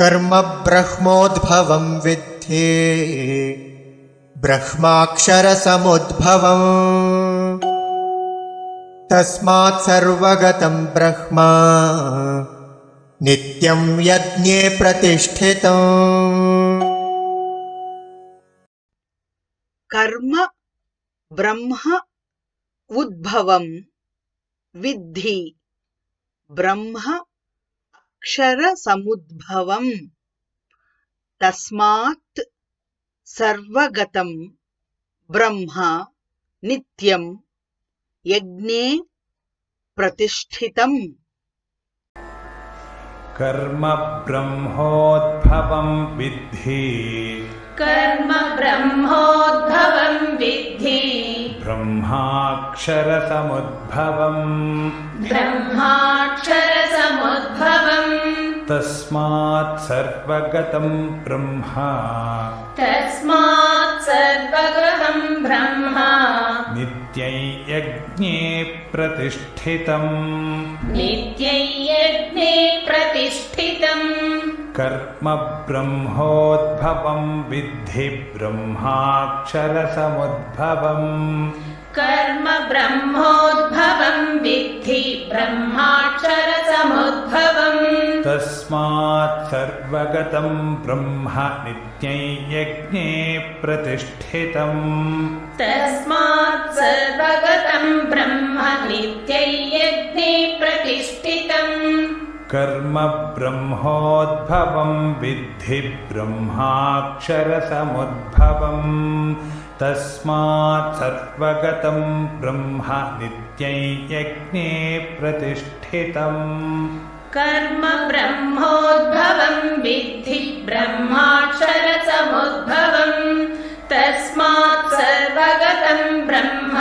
कर्म ब्रह्मोद्भवं विद्धि। ब्रह्माक्षरसमुद्भवम्। तस्मात् सर्वगतं ब्रह्म। नित्यं यज्ञे प्रतिष्ठितम्। कर्म ब्रह्म उद्भवं विद्धि। ब्रह्म अक्षरसमुद्भवम्। तस्मात् सर्वगतं ब्रह्म नित्यं यज्ञे प्रतिष्ठितम्। कर्म ब्रह्मोद्भवं विद्धि। कर्म ब्रह्मोद्भवं विद्धि। ब्रह्माक्षरसमुद्भवम्। ब्रह्माक्षरसमुद्भवम् तस्मात् सर्वगतं ब्रह्म। तस्मात् सर्वगृहं ब्रह्म। नित्यै यज्ञे प्रतिष्ठितम्। नित्यै यज्ञे प्रतिष्ठितम्। कर्म ब्रह्मोद्भवं विद्धि ब्रह्माक्षरसमुद्भवम्। कर्म ब्रह्मोद्भवं विद्धि ब्रह्माक्षरसमुद्भवम् तस्मात् सर्वगतं ब्रह्म नित्यै यज्ञे प्रतिष्ठितम्। तस्मात् सर्वगतं ब्रह्म नित्यै यज्ञे प्रतिष्ठितम्। कर्म ब्रह्मोद्भवं विद्धि ब्रह्माक्षरसमुद्भवम्। तस्मात् सर्वगतं ब्रह्म नित्यै यज्ञे प्रतिष्ठितम् कर्म ब्रह्मोद्भवं विद्धि ब्रह्माक्षरसमुद्भवम् तस्मात् सर्वगतं ब्रह्म